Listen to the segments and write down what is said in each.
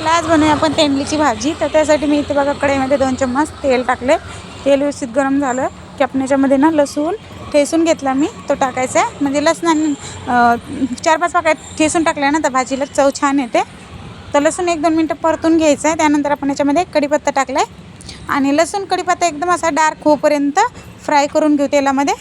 चला आज बनवूया आपण तेंडलीची भाजी. तर त्यासाठी मी इथे बघा कढईमध्ये दोन चम्मच तेल टाकले तेल व्यवस्थित गरम झालं की आपण याच्यामध्ये ना लसूण ठेसून घेतला मी. तो टाकायचा आहे. म्हणजे लसणाने चार पाच पाकळ्या ठेसून टाकल्या ना तर भाजीला. चव छान येते. तर लसूण एक दोन मिनटं परतून घ्यायचं आहे. त्यानंतर आपण याच्यामध्ये कढीपत्ता टाकला आहे आणि लसूण कढीपत्ता एकदम असा डार्क होईपर्यंत फ्राय करून घेऊ तेलामध्ये.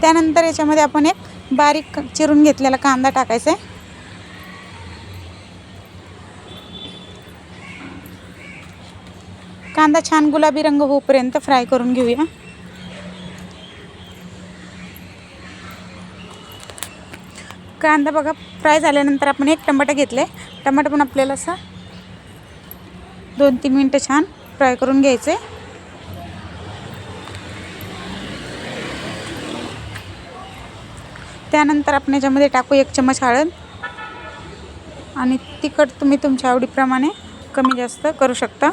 त्यानंतर याच्यामध्ये आपण एक बारीक चिरून घेतलेला कांदा टाकायचा आहे. कांदा छान गुलाबी रंग होईपर्यंत फ्राय करून घेऊया. कांदा बघा फ्राय झाल्यानंतर आपण एक टमाटा घेतले. टमाटा पण आपल्याला असं दोन तीन मिनटं छान फ्राय करून घ्यायचे. त्यानंतर आपण याच्यामध्ये टाकू एक चमच हळद. आणि तिखट तुम्ही तुमच्या आवडीप्रमाणे कमी जास्त करू शकता.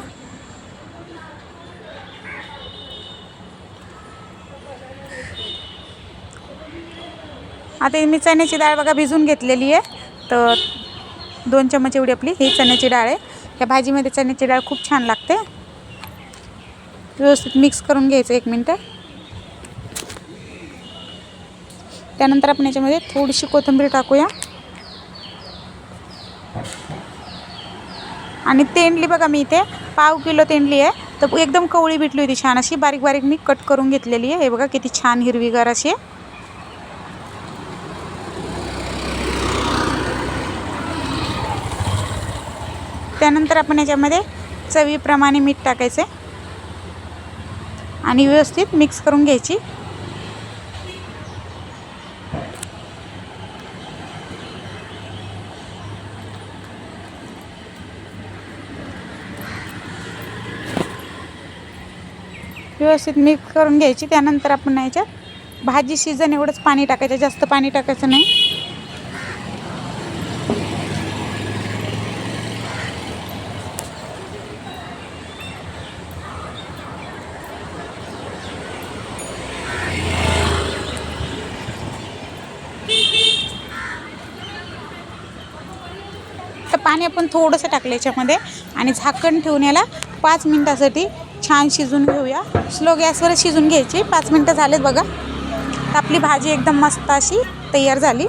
आता मी चण्याची डाळ बघा भिजून घेतलेली आहे. तर दोन चमच एवढी आपली ही चण्याची डाळ आहे. या भाजीमध्ये चण्याची डाळ खूप छान लागते. व्यवस्थित मिक्स करून घ्यायचं एक मिनटं. त्यानंतर आपण याच्यामध्ये थोडीशी कोथिंबीर टाकूया. आणि तेंडली बघा मी इथे पाव किलो तेंडली आहे. तर एकदम कवळी भेटली होती छान अशी. बारीक बारीक मी कट करून घेतलेली आहे. हे बघा किती छान हिरवीगार अशी. आहे त्यानंतर आपण याच्यामध्ये चवीप्रमाणे मीठ टाकायचे आणि व्यवस्थित मिक्स करून घ्यायची. व्यवस्थित मिक्स करून घ्यायची. त्यानंतर आपण याच्यात भाजी शिजन एवढंच पाणी टाकायचं. जास्त पाणी टाकायचं नाही. तर पाणी आपण थोडंसं टाकलं याच्यामध्ये आणि झाकण ठेवून याला पाच मिनटासाठी छान शिजून घेऊया. स्लो गॅसवर शिजून घ्यायची. पाच मिनटं झालेत बघा. तर आपली भाजी एकदम मस्त अशी तयार झाली.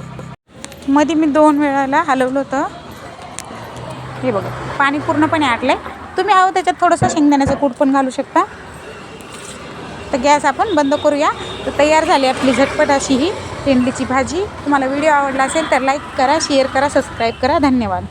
मध्ये मी दोन वेळाला हलवलं होतं. हे बघा पाणी पूर्णपणे आटलं आहे तुम्ही आहो त्याच्यात थोडंसं शेंगदाण्याचं कूट पण घालू शकता. तर गॅस आपण बंद करूया. तर तयार झाली आपली झटपट अशी ही तेंडलीची भाजी. तुम्हाला व्हिडिओ आवडला असेल तर लाईक करा शेअर करा सबस्क्राईब करा. धन्यवाद.